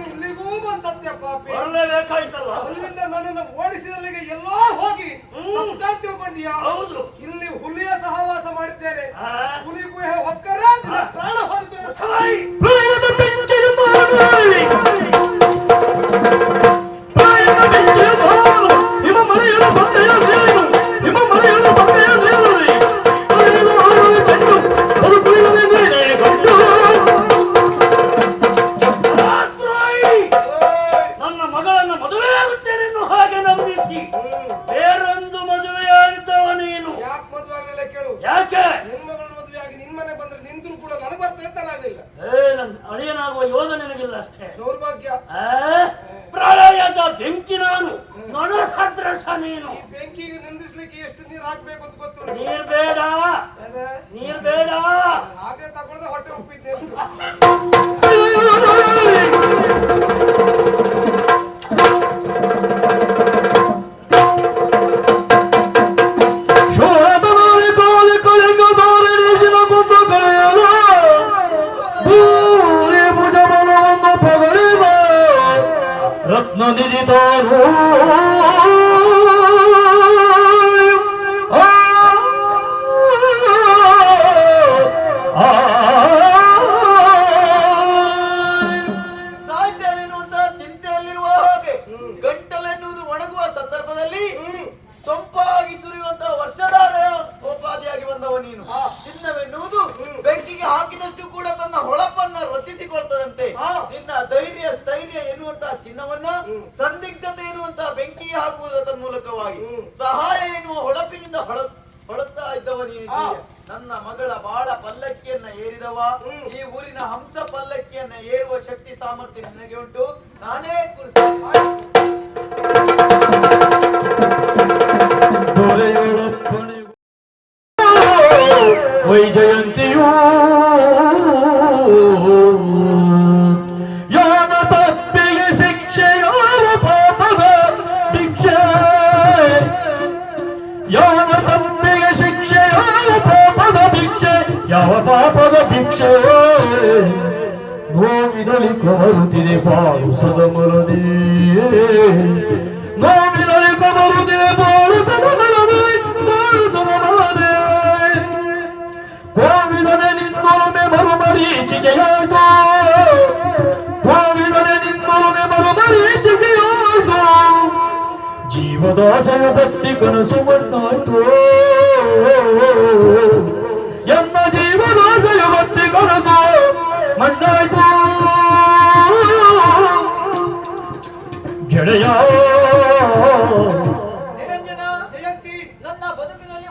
ಇಲ್ಲಿಗೂ ಬಂದ್ ಸತ್ಯ ಪಾಪಿ ಅಲ್ಲಿಂದ ನನ್ನನ್ನು ಓಡಿಸಿದಲ್ಲಿಗೆ ಎಲ್ಲ ಹೋಗಿ ಸತ್ಯ ತಿಳ್ಕೊಂಡೀಯ? ಹೌದು. ಅಳಿಯನಾಗುವ ಯೋಗ ನನಗಿಲ್ಲ ಅಷ್ಟೇ. ದೌರ್ಭಾಗ್ಯ. ಆ, ಪ್ರಳಯದ ಬೆಂಕಿ ನಾನು. ಸದೃಶ ನೀನು. ಬೆಂಕಿ ಬೆಂಕಿಗೆ ನಿಂದಿಸ್ಲಿಕ್ಕೆ ಎಷ್ಟು ನೀರು ಹಾಕ್ಬೇಕು ಅಂತ ಗೊತ್ತು ನೀರ್ ಆ. ಸಾಯ್ತೇನೆನ್ನುವಂತಹ ಚಿಂತೆಯಲ್ಲಿರುವ ಹಾಗೆ ಗಂಟಲೆನ್ನುವುದು ಒಣಗುವ ಸಂದರ್ಭದಲ್ಲಿ ಚಿನ್ನವನ್ನ ಸಂದಿಗ್ಧತೆ ಎನ್ನುವಂತಹ ಬೆಂಕಿ ಹಾಕುವುದರ ಮೂಲಕವಾಗಿ ಸಹಾಯ ಎನ್ನುವ ಹೊಳಪಿನಿಂದ ಹೊಳ ಹೊಳತಾ ಇದ್ದವ ನೀನು. ನನ್ನ ಮಗಳ ಬಾಳ ಪಲ್ಲಕ್ಕಿಯನ್ನ ಏರಿದವ. ಈ ಊರಿನ ಹಂಸ ಪಲ್ಲಕ್ಕಿಯನ್ನ ಏರುವ ಶಕ್ತಿ ಸಾಮರ್ಥ್ಯ ನಿನಗೆ ಉಂಟು. ನಾನೇ ಕುರಿತು ವೈಜಯಂತಿಯೂ ಪಾಪದ ಭಿಕ್ಷೆ ನೋವಿನಲ್ಲಿ ಕೊಮರುತ್ತಿದೆ ಬಾಳು ಸದಮರದೆ ನೋವಿನಲ್ಲಿ ಕೊಮರುತ್ತಿದೆ ಬಾಳು ಸದಮರದೆ ಬಾಳು ಸದಮರದೆ ಕೋವಿದನೆ ನಿನ್ನೊಲುಮೆ ಮರುಮರೀಚಿಕೆಯಾಯ್ತು ಕೋವಿದನೆ ನಿನ್ನೊಲುಮೆ ಮರುಮರೀಚಿಕೆಯಾಯ್ತು ಜೀವದಾಸೆಯ ತಟ್ಟಿ ಕನಸು ಮಣ್ಣಾಯ್ತು ನಿರಂಜನ ಜಯಂತಿ. ನನ್ನ ಬದುಕಿನಲ್ಲಿ